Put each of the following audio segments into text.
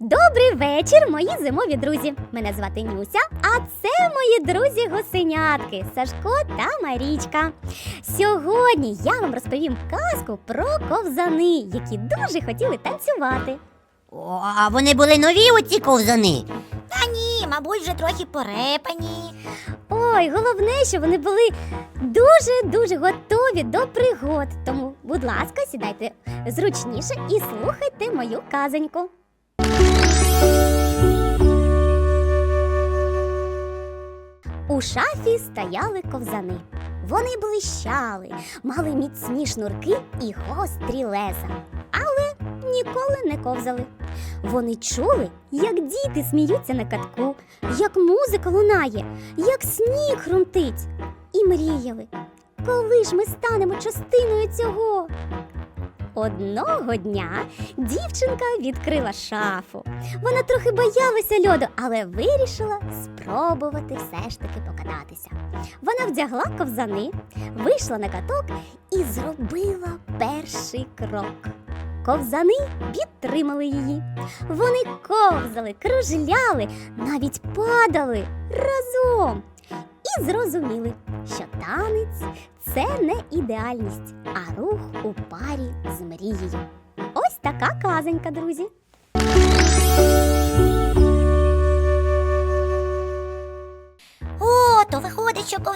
Добрий вечір, мої зимові друзі. Мене звати Нюся, а це мої друзі гусенятки Сашко та Марічка. Сьогодні я вам розповім казку про ковзани, які дуже хотіли танцювати. О, а вони були нові оці ковзани. Та ні, мабуть, вже трохи порепані. Ой, головне, що вони були дуже дуже готові до пригод. Тому, будь ласка, сідайте зручніше і слухайте мою казоньку. У шафі стояли ковзани. Вони блищали, мали міцні шнурки і гострі леза, але ніколи не ковзали. Вони чули, як діти сміються на катку, як музика лунає, як сніг хрумтить, і мріяли, коли ж ми станемо частиною цього. Одного дня дівчинка відкрила шафу. Вона трохи боялася льоду, але вирішила спробувати все ж таки покататися. Вона вдягла ковзани, вийшла на каток і зробила перший крок. Ковзани підтримали її. Вони ковзали, кружляли, навіть падали разом. І зрозуміли, що танець це не ідеальність, а рух у парі з мрією. Ось така казонька, друзі.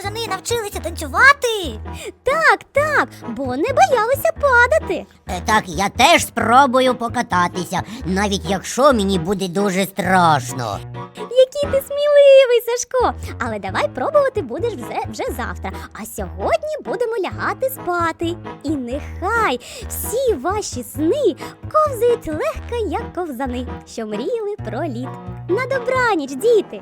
Виходить, навчилися танцювати. Так, так, бо не боялися падати. Е, Так, я теж спробую покататися, навіть якщо мені буде дуже страшно. Який ти сміливий, Сашко. Але давай пробувати будеш вже, вже завтра. А сьогодні будемо лягати спати. І нехай всі ваші сни ковзають легко, як ковзани, що мріяли про літ. На добраніч, діти!